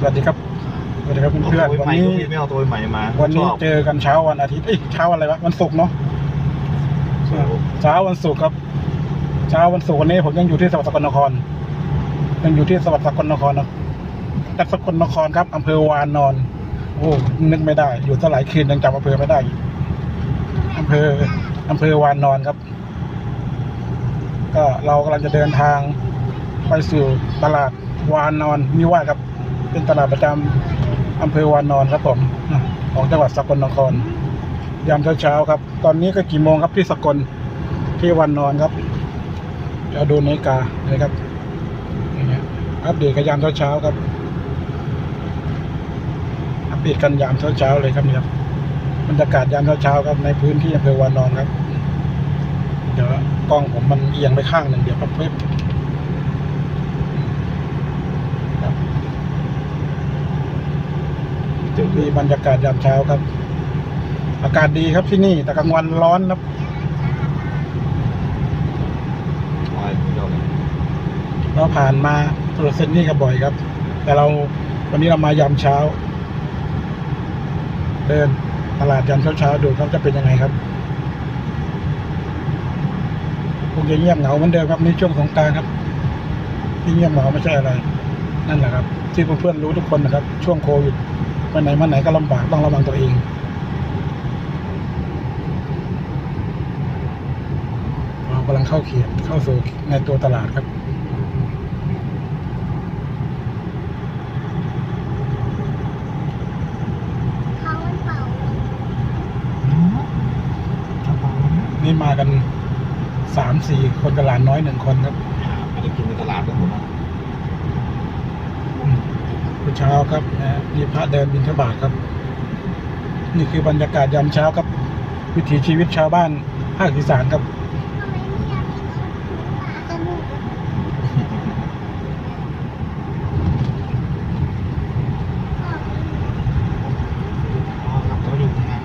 สวัสดีครับสวัสดีครับเพื่อนๆเอาตัววันใหม่นี้ก็พี่ไม่เอาตัวใหม่มาวันนี้ชอบเจอกันเช้าวันอาทิตย์เอ้ยเช้าวันอะไรวะวันศุกร์เนาะเช้าวันศุกร์ครับ เช้าวันศุกร์วันนี้ผมยังอยู่ที่สวัสดิ์สกลนครยังอยู่ที่สวัสดิ์สกลนครเนาะจังหวัดสกลนครครับอำเภอวานอน โอ้นึกไม่ได้ อยู่ตั้งหลายคืนยังจำอำเภอไม่ได้อีกอำเภออำเภอวานนอนครับ ก็เรากำลังจะเดินทางไปสู่ตลาดวานนอนนิวาสครับ เป็นตลาดประจำอำเภอวานนอนครับผมของจังหวัดสกลนคร ยามเช้าๆครับ ตอนนี้ก็กี่โมงครับที่สกลที่วานนอนครับจะดูนาฬิกาเลยครับอย่างเงี้ยอัปเดตกันยามเช้าๆครับ อัปเดตกันยามเช้าๆเลยครับเนี่ครับบรรยากาศยามเช้าๆครับในพื้นที่อำเภอวานนอนครับ เดี๋ยวกล้องผมมันเอียงไปข้างหนึ่งเดี๋ยวแป๊บเพิ่มครับ เจอมีบรรยากาศยามเช้าครับ อากาศดีครับที่นี่ แต่กลางวันร้อนครับเราผ่านมาถนนเส้นนี้ก็บ่อยครับ แต่เราวันนี้เรามายามเช้า เดินตลาดยามเช้าๆดูครับจะเป็นยังไงครับคงจะเงียบเหงาเหมือนเดิมครับนี่ช่วงสงการครับ ที่เงียบเหงาไม่ใช่อะไร นั่นแหละครับ ที่เพื่อนๆรู้ทุกคนนะครับ ช่วงโควิด ไปไหนมาไหนก็ลำบากต้องระวังตัวเอง เรากำลังเข้าเขียนเข้าสู่ในตัวตลาดครับเขามันเป่านี่มากันสามสี่คนกับหลานน้อยหนึ่งคนครับอาจจะกินในตลาดกันหมดนะ เช้าครับนะมีพระเดินบิณฑบาตครับ นี่คือบรรยากาศยามเช้าครับ วิถีชีวิตชาวบ้านภาคอีสานครับ ทำไมไม่อยากให้เขาถูกปากกันหมด อ๋อครับเขาอยู่ข้างหน้า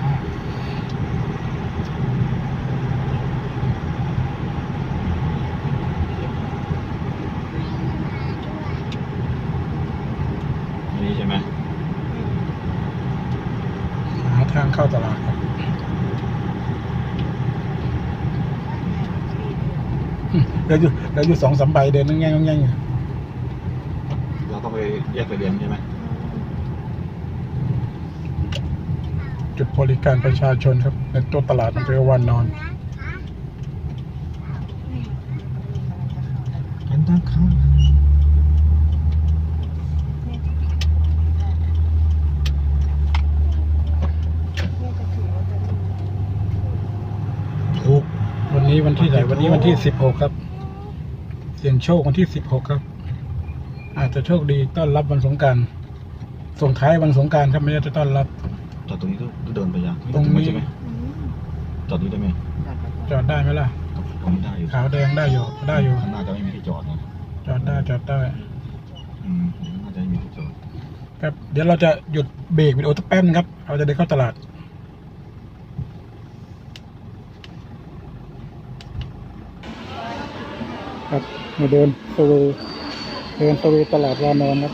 อันนี้ใช่ไหม หาทาง เข้าตลาดครับอืมเดี๋ยวอยู่เดี๋ยวอยู่สองสามใบเดินนั่งแง่งแง่งอยู่เราต้องไปแยกไปเรียนใช่ไหมจุดบริการประชาชนครับ ในตัวตลาดอำเภอวานนอนอันตั้งข้าง ถูก วันนี้วันที่ไหนวันนี้วันที่สิบหกครับ เสี่ยงโชควันที่สิบหกครับ อาจจะโชคดีต้อนรับวันสงกรารส่งท้ายวันสงกรารครับไม่ได้จะต้อนรับ จอดตรงนี้ก็เดินไปยังตรงนี้ ใช่ไหมจอดนี้ได้ไหมจอดได้ไหมล่ะตรงนี้ได้อยู่ขาวแดงได้อยู่ได้อยู่ข้างหน้าจะไม่มีที่จอดนะจอดได้จอดได้อืมน่าจะไม่มีที่จอดครับเดี๋ยวเราจะหยุดเบรกวิดีโอสักแป๊บนึงครับ เราจะเดินเข้าตลาด ครับมาเดินตะเวนเดินตะเวนตลาดวานอนครับ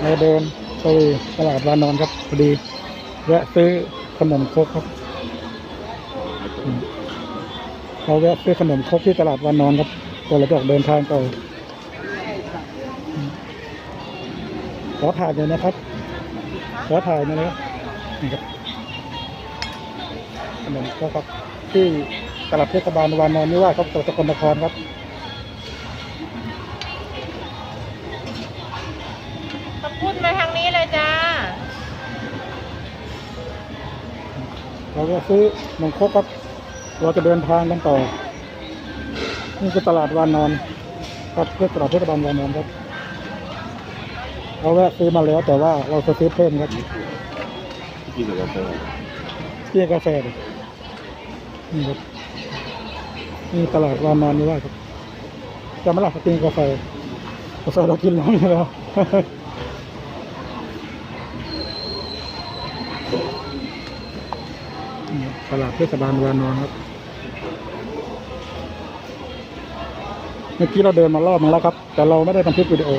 เราเดินตะเวนตลาดวานอนครับพอดีแวะซื้อขนมครกครับเราแวะซื้อขนมครกที่ตลาดวานอนครับก่อนเราจะออกเดินทางต่อขอถ่ายหน่อยนะครับขอถ่ายหน่อยนะครับ นี่ครับขนมครกครับที่ตลาดเทศบาลวานอนนิวาสครับจังหวัดสกลนครครับขอบคุณมาทางนี้เลยจ้าเราก็ซื้อขนมครกครับเราจะเดินทางกันต่อนี่คือตลาดวานอนครับเพื่อตลาดเทศบาลวานอนครับเราแวะซื้อมาแล้วแต่ว่าเราจะซื้อเพิ่มครับ ที่เหลือเจอเที่ยกาแฟเลยนี่ครับนี่ตลาดวานอนนี่ว่าครับจะมาหลักสติงกาแฟกาแฟเรากินน้อยอยู่แล้วตลาดเทศบาลวานอนครับ เมื่อกี้เราเดินมารอบนึงแล้วครับ แต่เราไม่ได้บันทึกวิดีโอ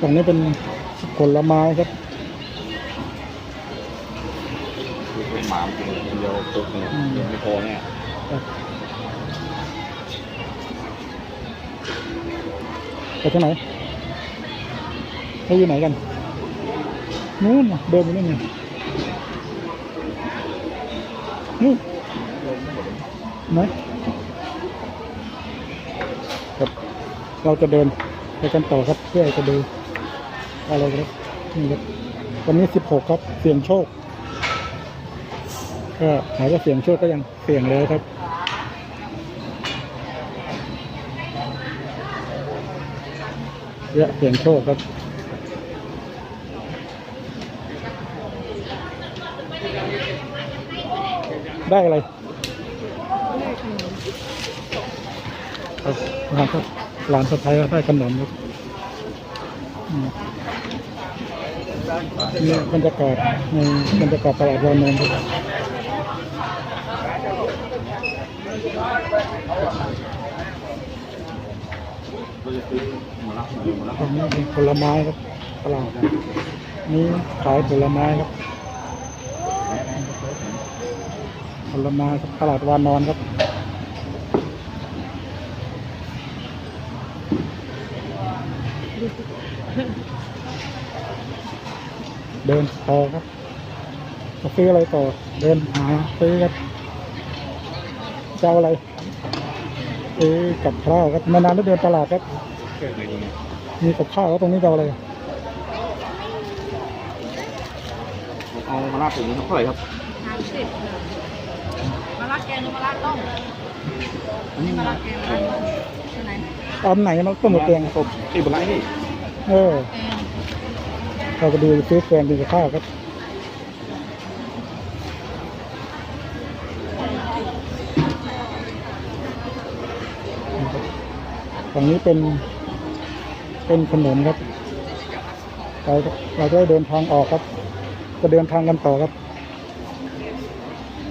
ตรงนี้เป็น ผลไม้ครับคือเป็นหมากินคนเดียวปุ๊บเนี่ยอืมยังไม่พอเนี่ยไปที่ไหนไปอยู่ไหนกัน นู่นน่ะเดินไปนู่นไงนู่นไหนครับ เราจะเดินไปกันต่อครับเพื่อจะดู อะไรครับนี่ครับวันนี้สิบหกครับ เสี่ยงโชค ก็หายว่าเสี่ยงโชคก็ยังเสี่ยงเลยครับเยอะเสี่ยงโชคครับได้อะไรครับร้านครับร้านสะพ้ายได้ขนมครับ นี่บรรยากาศในบรรยากาศตลาดวานนท์ครับเราจะซื้อหมาลักหมาลักตรงนี้เป็นผลไม้ครับตลาดนี่ขายผลไม้ครับผลไม้ครับตลาดวานอนครับ เดินต่อครับจะซื้ออะไรต่อ เดินหาซื้อครับจะเอาอะไรซื้อกับข้าวครับมานานแล้วเดินตลาดครับเกิดอะไรดีมีกับข้าวแล้วตรงนี้จะเอาอะไรเอามาลาบถึงเท่าไหร่ครับสามสิบมะระแกงหรือมะระต้มนี่มะระแกงมะระต้มใช่ไหมตอนไหนมันต้มหมูแกงต้มไอ้บะไรนี่เออแกง เราไปดูซื้อแกงกินกับข้าวครับฝั่งนี้เป็น เป็นถนนครับ เราเราจะเดินทางออกครับ จะเดินทางกันต่อครับ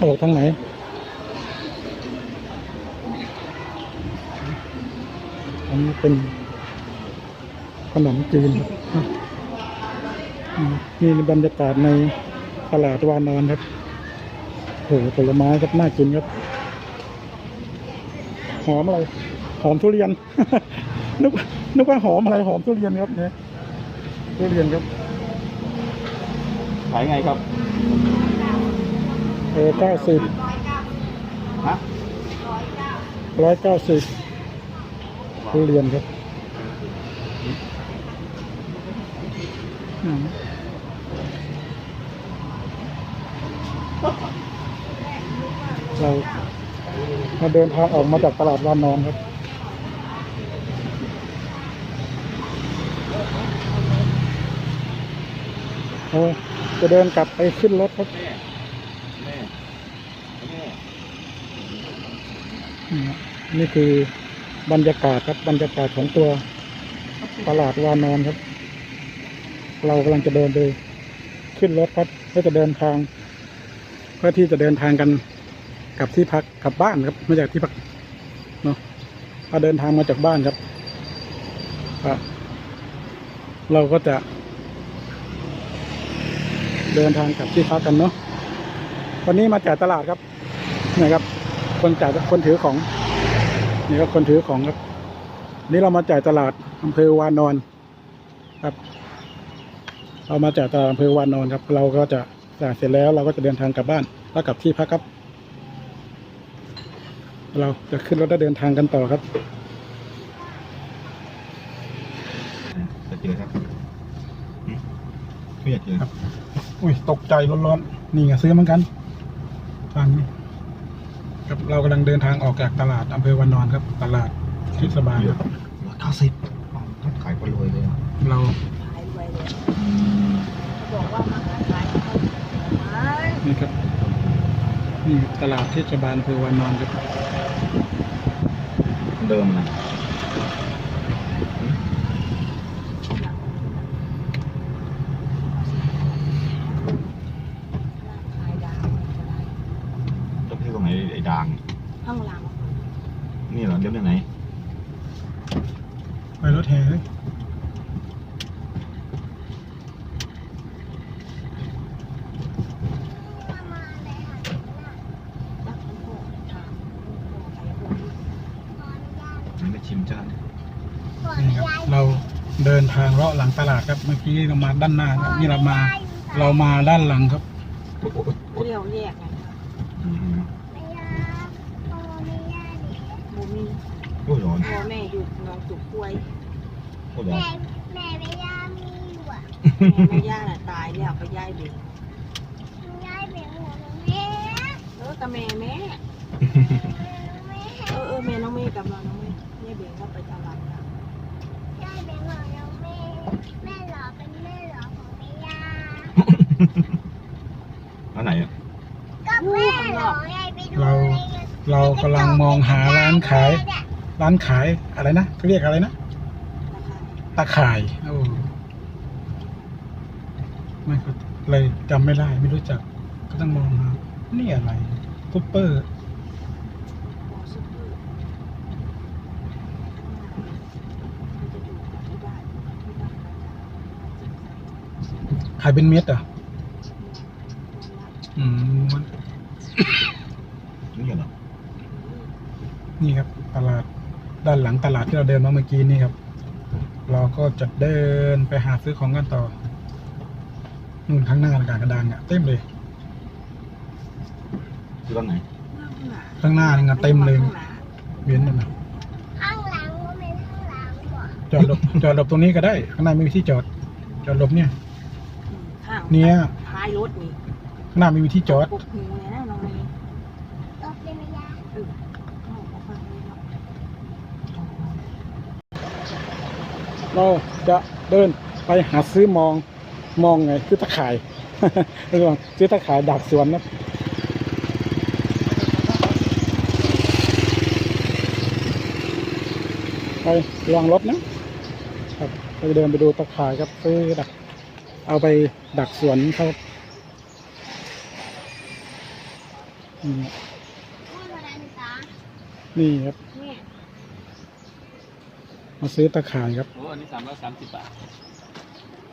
ออกทางไหนอันนี้เป็นขนมจีนครับ นี่บรรยากาศในตลาดวานอนครับโอ้โหผลไม้ครับน่ากินครับ หอมอะไร หอมทุเรียน นึกว่านึกว่าหอมอะไรหอมทุเรียนครับเนี่ยทุเรียนครับ ขายไงครับ เออเก้าสิบฮะร้อยเก้าสิบทุเรียนครับอืม เรามาเดินทางออกมาจากตลาดวานนอนครับ โอ้จะเดินกลับไปขึ้นรถครับนี่คือบรรยากาศครับบรรยากาศของตัวตลาดวานอนครับ เรากำลังจะเดินไปขึ้นรถครับเพื่อจะเดินทาง เพื่อที่จะเดินทางกัน กลับที่พักกลับบ้านครับมาจากที่พักเนาะเราเดินทางมาจากบ้านครับเราก็จะ เดินทางกลับที่พักกันเนาะวันนี้มาจากตลาดครับนะครับ คนจ่ายคนถือของนี่ครับคนถือของครับ นี่เรามาจ่ายตลาดอำเภอวานอนครับเรามาจ่ายตลาดอำเภอวานอนครับ เราก็จะจ่ายเสร็จแล้วเราก็จะเดินทางกลับบ้านแล้วกลับที่พักครับ เราจะขึ้นรถแล้วเดินทางกันต่อครับจะเจอครับหึไม่อยากเจอครับ อุ้ยตกใจร้อนๆนี่ไงซื้อเหมือนกันทางนี้ครับเรากำลังเดินทางออกจากตลาดอำเภอวานอนครับ ตลาดเทศบาลเหลืคอรับเหลือเก้าสิบต้องขายคนรวยเลยอะเราขายรวยเลยเขาบอกว่ามาหาขายขายนี่ครับนี่ตลาดเทศบาลอำเภอวานอนครับ เดิมนะขายดาวต้องที่ตรงไหนไอ้ด่าง ข้างหลัง นี่เหรอเลี้ยวไปไหนไปรถแห่เฮ้ย มามาเลยค่ะ รักทั้งคู่ถามใครพูด ขออนุญาต นี่ไปชิมจ้า ขออ นี่ นุ ครับ ญาต เราเดินทางเลาะหลังตลาดครับ เมื่อกี้เรามาด้านหน้าครับนี่เรามาเรามาด้านหลังครับเรียวแยกไงอืมไม่ยากขออนุญาตดิบูมีโอ้ยร้อนพ่อแม่อยู่หนองจุกกล้วยโอ้ยร้อนแม่แม่ไม่ยากมีอยู่อะแม่แม่ย่าน่ะตายแล้วไปย่ายเด็กยายเป็นหัวน้องแม่เออกับแม่แม่แม่เออเออแม่น้องเมย์กับน้องน้องเมย์ย่าเบียงก็ไปตลาดนะ ยายเป็นหัวน้องแม่ แม่หล่อเป็นแม่หล่อของแม่ยาอันไหนอะ ก็แม่หล่อยายไปดูเรา เรากำลังมองหาร้านขาย ร้านขายอะไรนะเขาเรียกอะไรนะราคาตะข่ายโอ้ไม่ก็เลยจำไม่ได้ไม่รู้จัก ก็ต้องมองหานี่อะไรซุปเปอร์ โอซุปเปอร์มันจะอยู่ที่บ้านที่บ้าน ขายเป็นเม็ดเหรอะอืมมันนี่เหรอนี่ครับ ตลาดด้านหลังตลาดที่เราเดินมาเมื่อกี้นี่ครับ เราก็จะเดินไปหาซื้อของกันต่อนู่นข้างหน้าอากาศกระดังอะเต็มเลยคือตอนไหนข้างหน้านี่ไงเต็มเลยข้างหน้าเวียนกันนะข้างหลังก็เป็นข้างหลังบ่จอดหลบจอดหลบตรงนี้ก็ได้ ข้างหน้าไม่มีที่จอด จอดหลบเนี่ยข้าง เนี่ย ท้ายรถนี่ข้างหน้าไม่มีที่จอดพวกหูเลยนะน้องเมย์ตบเป็นแม่ยาเออเอาออกฟังเลยเนาะเราจะเดินไปหาซื้อมอง มองไงซื้อตะข่าย ระวังซื้อตะข่ายดักสวนนะไประวังรถนะครับเราจะเดินไปดูตะข่ายครับซื้อดัก เอาไปดักสวนเขาครับนี่พูดอะไรนะจ๊ะนี่ครับเนี่ยมาซื้อตะข่ายครับ โอ้ อันนี้สามร้อยสามสิบบาท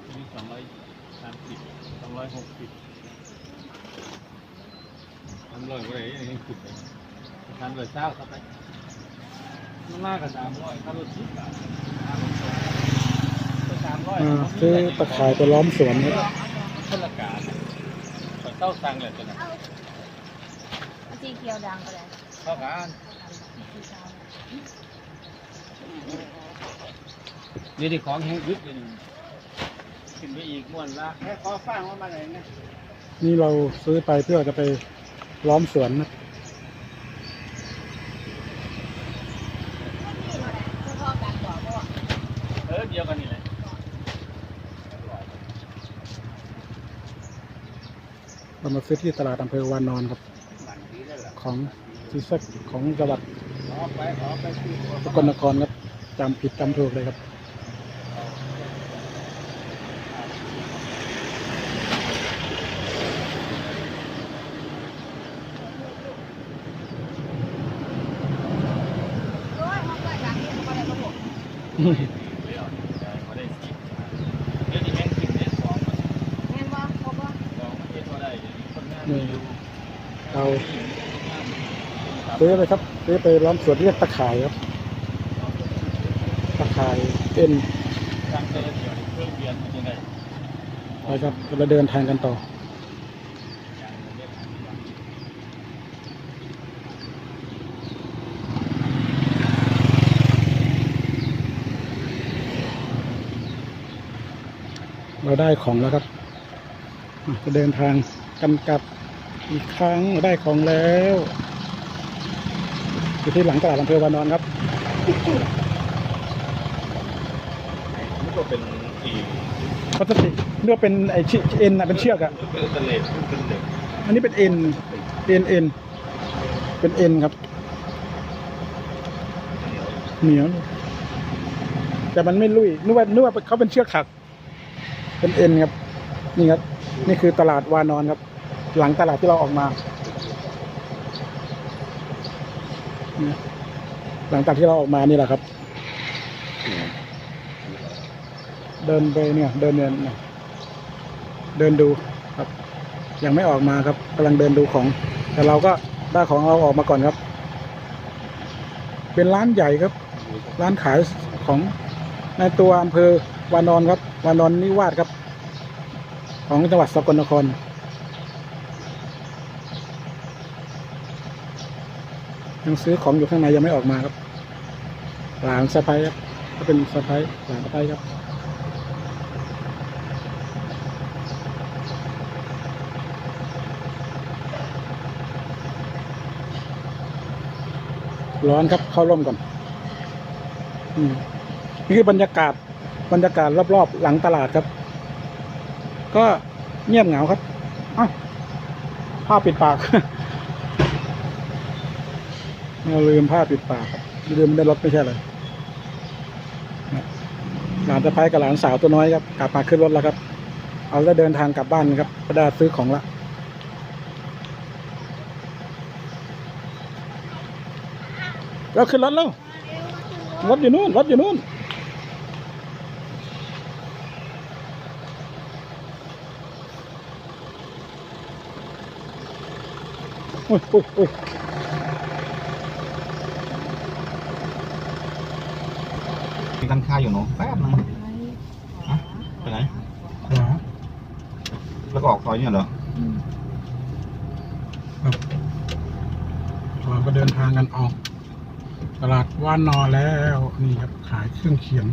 อันนี้สองร้อยสามสิบสองร้อยหกสิบทำร้อยกว่าไหนอันนี้ขุดไปทำร้อยเช้าครับไปมันมากกว่าสามร้อยถ้ารถสิบบาทสา มร้อยอ่าซื้อตะข่ายไปล้อมสวนครับคนละกาขอเต้าตังเลยตัวนั้นเอาสีเขียวดังก็ได้เท่ากันนี่ดิของแห้งยึดเลยนี่ขึ้นไปอีกม้วนละแค่ขอฟังว่ามาไหนนะนี่เราซื้อไปเพื่อจะไปล้อมสวนนะ เออเดียวกันนี่แหละ เรา มาซื้อที่ตลาดอำเภอวานอนครับ ของซีซักของจังหวัดสกลนครครับจำผิดจำถูกเลยครับอ้ย ซื้อไปครับซื้อไปล้อมสวนเรียกตะข่ายครับ ตะข่ายเอ็นทางเจ้าหน้าที่เครื่องเบียนมันยังไงไปครับเราเดินทางกันต่อเราได้ของแล้วครับอะจะเดินทางกันกลับอีกครั้งเราได้ของแล้ว อยู่ที่หลังตลาดอำเภอวานอนครับนี่ก็เป็นอีพลาสติกเนื้อเป็นไอชิเอ็นอะเป็นเชือกอะเป็นสเลดเป็นเหล็กอันนี้เป็นเอ็นเอ็นเอ็นเป็นเอ็นครับเหนียวเลยแต่มันไม่ลุยนึกว่านึกว่าเขาเป็นเชือกถัก เป็นเอ็นครับนี่ครับ นี่คือตลาดวานอนครับ หลังตลาดที่เราออกมา เนี่ย หลังจากที่เราออกมานี่แหละครับ เดินไปเนี่ย เดินเนี่ยเนี่ยเดินดูครับ ยังไม่ออกมาครับกำลังเดินดูของ แต่เราก็ได้ของเราออกมาก่อนครับ เป็นร้านใหญ่ครับ ร้านขายของในตัวอำเภอวานอนครับ วานอนนิวาสครับ ของจังหวัดสกลนคร ยังซื้อของอยู่ข้างในยังไม่ออกมาครับ หลานสะพ้ายครับก็เป็นสะพ้ายหลานสะพ้ายครับร้อนครับเข้าร่มก่อนอืมนี่คือบรรยากาศบรรยากาศรอบๆ หลังตลาดครับ ก็เงียบเหงาครับอ้าวผ้าปิดปาก เราลืมผ้าปิดปากครับลืมไม่ได้รถไม่ใช่เลยหลานสะพ้ายกับหลานสาวตัวน้อยครับกลับมาขึ้นรถแล้วครับ เอาแล้วเดินทางกลับบ้านครับก็ได้ซื้อของละเราขึ้นรถแล้วรถอยู่นู่นรถอยู่นู่นโอ้ยโอ้ยโอ้ย มี ตั้งค่าอยู่เนาะแป๊บนึงฮะไปไหนขวาแล้วก็ออกซอยเนี่ยเหรอเราก็เดินทางกันออก ตลาดว่านนอแล้ว นี่ครับขายเครื่องเขียน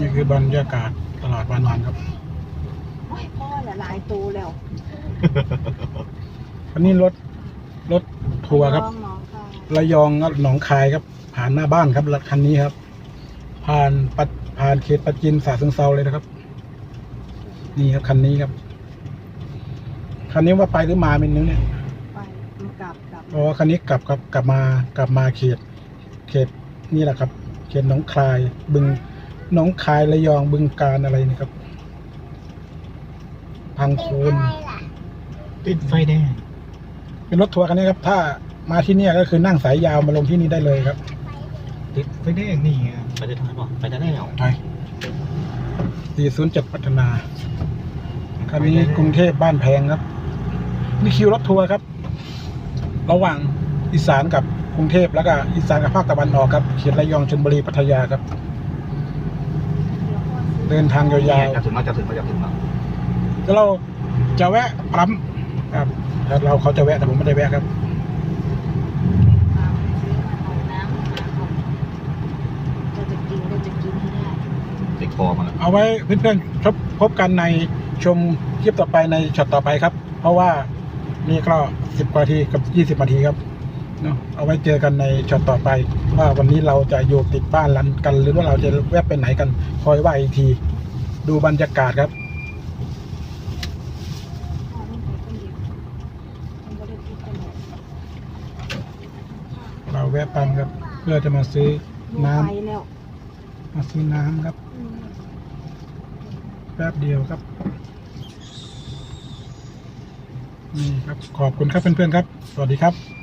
นี่คือบรรยากาศตลาดวานนอนครับ โอ้ยพ่อละลายตูแล้วอันนี้รถรถทัวร์ครับ น้องน้องค่ะระยองครับหนองคายครับ ผ่านหน้าบ้านครับรถคันนี้ครับ ผ่านปัดผ่านเขตปัจจินสาซึงเซาเลยนะครับ นี่ครับคันนี้ครับคันนี้ว่าไปหรือมาเป็นนึงเนี่ยไปมันกลับกลับอ๋อคันนี้กลับครับกลับมากลับมาเขต เขตนี่แหละครับ เขตหนองคายบึงห นองคายระยองบึงการอะไรนี่ครับ พังโคนอะไรล่ะติดไฟแดง เป็นรถทัวร์คันนี้ครับ ถ้ามาที่เนี่ยก็คือนั่งสายยาวมาลงที่นี่ได้เลยครับ ติดไฟแดงนี่ไงไปได้ทางไหนป่ะไปได้แล้วไป407 พัฒนา คันนี้กรุงเทพบ้านแพงครับ นี่คิวรถทัวร์ครับ ระหว่างอีสานกับกรุงเทพแล้วก็อีสานกับภาคตะวันออกครับเขตระยองชลบุรีพัทยาครับ เดินทางยาวจะถึงแล้วจะถึงแล้วจะถึงแล้วๆแล้วเราจะแวะปั๊มครับแล้วเราเขาจะแวะแต่ผมไม่ได้แวะครับตามไปซื้อของน้ำหาของเราจะกินเราจะกินให้ได้ติดคอมาแล้วเอาไว้เพื่อนๆพบพบกันในชมคลิปต่อไปในช็อตต่อไปครับ เพราะว่านี่ก็สิบกว่านาทีกับยี่สิบนาทีครับ เนาะเอาไว้เจอกันในช็อตต่อไป ว่าวันนี้เราจะอยู่ติดบ้านรันกัน หรือว่าเราจะแวบไปไหนกัน คอยว่าอีกที ดูบรรยากาศครับพ่อต้องไปคนเดียวมันก็ได้พูดตลอดเราแวะปั๊มครับ เพื่อจะมาซื้อลูกน้ำไปแล้วมาซื้อน้ำครับอืมแป๊บเดียวครับนี่ครับขอบคุณครับเพื่อนๆครับ สวัสดีครับ